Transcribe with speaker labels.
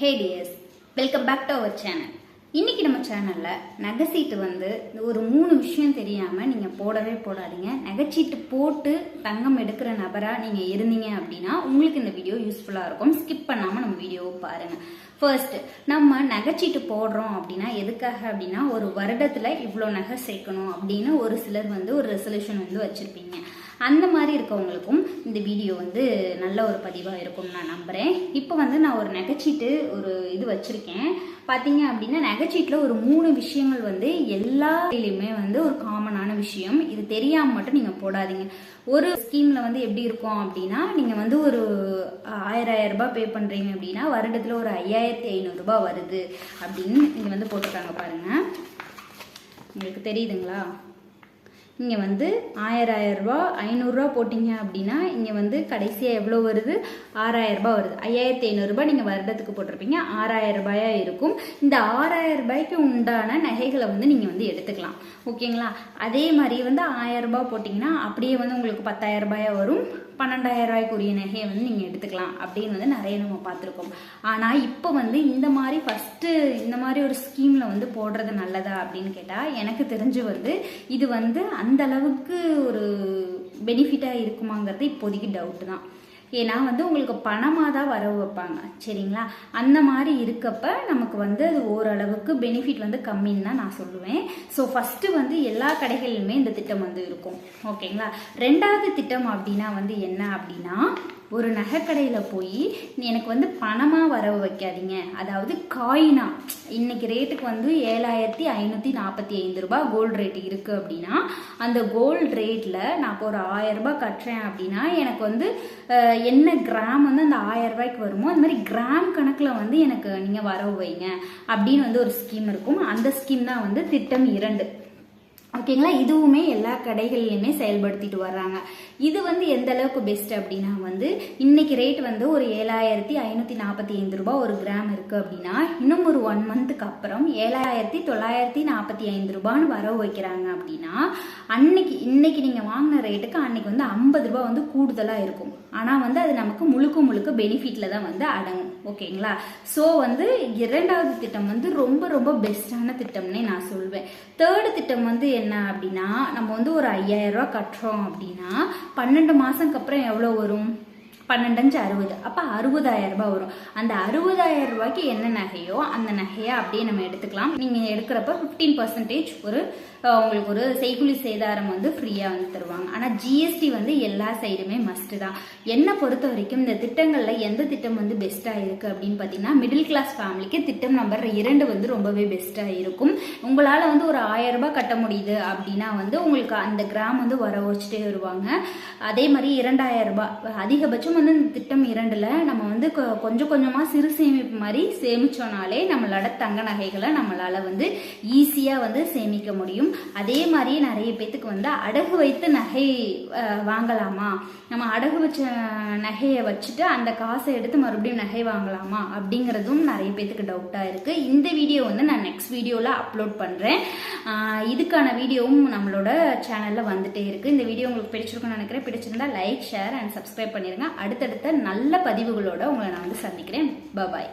Speaker 1: Hey dears welcome back to our channel இன்னைக்கு நம்ம சேனலில் நகைச்சீட்டு வந்து ஒரு மூணு விஷயம் தெரியாமல் நீங்கள் போடவே போடாதீங்க. நகைச்சீட்டு போட்டு தங்கம் எடுக்கிற நபராக நீங்கள் இருந்தீங்க அப்படின்னா உங்களுக்கு இந்த வீடியோ யூஸ்ஃபுல்லாக இருக்கும். ஸ்கிப் பண்ணாமல் நம்ம வீடியோவை பாருங்கள் ஃபர்ஸ்ட் நம்ம நகைச்சீட்டு போடுறோம் அப்படின்னா எதுக்காக அப்படின்னா ஒரு வருடத்தில் இவ்வளோ நகை சேர்க்கணும் அப்படின்னு ஒரு சிலர் வந்து ஒரு ரெசல்யூஷன் வந்து வச்சுருப்பீங்க. அந்த மாதிரி இருக்கவங்களுக்கும் இந்த வீடியோ வந்து நல்ல ஒரு பதிவாக இருக்கும்னு நான் நம்புகிறேன் இப்போ வந்து நான் ஒரு நகைச்சீட்டு ஒரு இது வச்சுருக்கேன். பார்த்தீங்க அப்படின்னா நகைச்சீட்டில் ஒரு மூணு விஷயங்கள் வந்து எல்லா வந்து ஒரு காமனான விஷயம். இது தெரியாமல் மட்டும் நீங்கள் போடாதீங்க. ஒரு ஸ்கீமில் வந்து எப்படி இருக்கும் அப்படின்னா நீங்கள் வந்து ஒரு ஆயிரம் ஆயிரம் ரூபாய் பே பண்ணுறீங்க அப்படின்னா வருடத்தில் ஒரு ஐயாயிரத்தி ஐநூறுரூபா வருது அப்படின்னு இங்கே வந்து போட்டிருக்காங்க பாருங்கள் உங்களுக்கு தெரியுதுங்களா? இங்கே வந்து ஆயிரம் ஆயிரரூபா ஐநூறுரூவா போட்டிங்க அப்படின்னா இங்கே வந்து கடைசியாக எவ்வளோ வருது? ஆறாயிரரூபா வருது. ஐயாயிரத்தி ஐநூறுரூபா நீங்கள் வருடத்துக்கு போட்டிருப்பீங்க. ஆறாயிரம் ரூபாயாக இருக்கும். இந்த ஆறாயிரம் ரூபாய்க்கு உண்டான நகைகளை வந்து நீங்கள் வந்து எடுத்துக்கலாம். ஓகேங்களா? அதே மாதிரி வந்து ஆயிரரூபா போட்டிங்கன்னா அப்படியே வந்து உங்களுக்கு பத்தாயரரூபாயா வரும். பன்னெண்டாயிரம் ரூபாய்க்குரிய நகையை வந்து நீங்கள் எடுத்துக்கலாம் அப்படின்னு வந்து நிறைய நம்ம பார்த்துருக்கோம். ஆனால் இப்போ வந்து இந்த மாதிரி ஃபஸ்ட்டு இந்த மாதிரி ஒரு ஸ்கீமில் வந்து போடுறது நல்லதா அப்படின்னு கேட்டால் எனக்கு தெரிஞ்சு வந்து இது வந்து அந்த அளவுக்கு ஒரு பெனிஃபிட்டாக இருக்குமாங்கிறது இப்போதைக்கு டவுட்டு தான். ஏன்னா வந்து உங்களுக்கு பணமாக தான் வரவு வைப்பாங்க. சரிங்களா? அந்த மாதிரி இருக்கப்ப நமக்கு வந்து அது ஓரளவுக்கு பெனிஃபிட் வந்து கம்மின்னு தான் நான் சொல்லுவேன். ஸோ ஃபஸ்ட்டு வந்து எல்லா கடைகளிலுமே இந்த திட்டம் வந்து இருக்கும். ஓகேங்களா ரெண்டாவது திட்டம் அப்படின்னா வந்து என்ன அப்படின்னா ஒரு நகைக்கடையில் போய் எனக்கு வந்து பணமாக வரவு வைக்காதீங்க. அதாவது காயினா. இன்னைக்கு ரேட்டுக்கு வந்து ஏழாயிரத்தி ஐநூற்றி நாற்பத்தி ஐந்து ரூபாய் கோல்டு ரேட் இருக்குது அப்படின்னா அந்த கோல்டு ரேட்டில் நான் இப்போ ஒரு ஆயரரூபா கட்டுறேன் அப்படின்னா எனக்கு வந்து என்ன கிராம் வந்து அந்த ஆயரரூபாய்க்கு வருமோ அந்த மாதிரி கிராம் கணக்கில் வந்து எனக்கு நீங்கள் வரவு வைங்க. அப்படின்னு வந்து ஒரு ஸ்கீம் இருக்கும். அந்த ஸ்கீம் தான் வந்து திட்டம் இரண்டு. ஓகேங்களா? இதுவுமே எல்லா கடைகள்லையுமே செயல்படுத்திட்டு வர்றாங்க. இது வந்து எந்த அளவுக்கு பெஸ்ட் அப்படின்னா வந்து இன்னைக்கு ரேட் வந்து ஒரு ஏழாயிரத்தி ஐநூற்றி நாற்பத்தி ஐந்து ரூபாய் ஒரு கிராம் இருக்கு அப்படின்னா இன்னும் ஒரு ஒன் மந்த்துக்கு அப்புறம் ஏழாயிரத்தி தொள்ளாயிரத்தி நாற்பத்தி ஐந்து ரூபான்னு வரவு வைக்கிறாங்க அப்படின்னா அன்னைக்கு இன்னைக்கு நீங்கள் வாங்கின ரேட்டுக்கு அன்னைக்கு வந்து ஐம்பது ரூபாய் வந்து கூடுதலாக இருக்கும். ஆனால் வந்து அது நமக்கு முழுக்க முழுக்க பெனிஃபிட்டில் தான் வந்து அடங்கும். ஓகேங்களா? ஸோ வந்து இரண்டாவது திட்டம் வந்து ரொம்ப ரொம்ப பெஸ்ட்டான திட்டம்னே நான் சொல்வேன். தேர்டு திட்டம் வந்து என்ன அப்படின்னா நம்ம வந்து ஒரு ஐயாயிரம் ரூபா கட்டுறோம் அப்படின்னா பன்னெண்டு மாதத்துக்கு அப்புறம் எவ்வளோ வரும்? பன்னெண்டஞ்சு அறுபது. அப்போ அறுபதாயிரம் ரூபாய் வரும். அந்த அறுபதாயிரம் ரூபாய்க்கு என்ன நகையோ அந்த நகையை அப்படியே நம்ம எடுத்துக்கலாம். நீங்கள் எடுக்கிறப்ப ஃபிஃப்டீன் பர்சன்டேஜ் ஒரு உங்களுக்கு ஒரு செய்குலி சேதாரம் வந்து ஃப்ரீயாக வந்து தருவாங்க. ஆனால் ஜிஎஸ்டி வந்து எல்லா சைடுமே மஸ்ட்டு தான். என்னை பொறுத்த வரைக்கும் இந்த திட்டங்களில் எந்த திட்டம் வந்து பெஸ்ட்டாக இருக்குது அப்படின்னு பார்த்தீங்கன்னா மிடில் கிளாஸ் ஃபேமிலிக்கு திட்டம் நம்பர் இரண்டு வந்து ரொம்பவே பெஸ்ட்டாக இருக்கும். உங்களால் வந்து ஒரு ஆயிரம் ரூபாய் கட்ட முடியுது அப்படின்னா வந்து உங்களுக்கு அந்த கிராம் வந்து வர வச்சுட்டே வருவாங்க. அதே மாதிரி இரண்டாயிரம் ரூபாய் அதிகபட்சம் வந்து இந்த திட்டம் இரண்டில் நம்ம வந்து கொ- கொஞ்சம் கொஞ்சமாக சிறு சேமிப்பு மாதிரி சேமிச்சோனாலே நம்மளோட தங்க நகைகளை நம்மளால் வந்து ஈஸியாக வந்து சேமிக்க முடியும் அதே மாதிரியே நிறைய பேத்துக்கு வந்து அடகு வைத்து நகை வாங்கலாமா நம்ம அடகு வச்ச நகையை வச்சுட்டு அந்த காசை எடுத்து மறுபடியும் நகை வாங்கலாமா அப்படிங்கிறதும் நிறைய பேத்துக்கு டவுட்டாக இருக்குது இந்த வீடியோ வந்து நான் நெக்ஸ்ட் வீடியோவில் அப்லோட் பண்ணுறேன் இதுக்கான வீடியோவும் நம்மளோட சேனலில் வந்துட்டே இருக்குது இந்த வீடியோ உங்களுக்கு பிடிச்சிருக்கும்னு நினைக்கிறேன் பிடிச்சிருந்தா லைக் ஷேர் அண்ட் சப்ஸ்கிரைப் பண்ணிடுங்க அடுத்தடுத்த நல்ல பதிவுகளோட உங்களை நான் வந்து சந்திக்கிறேன். பபாய்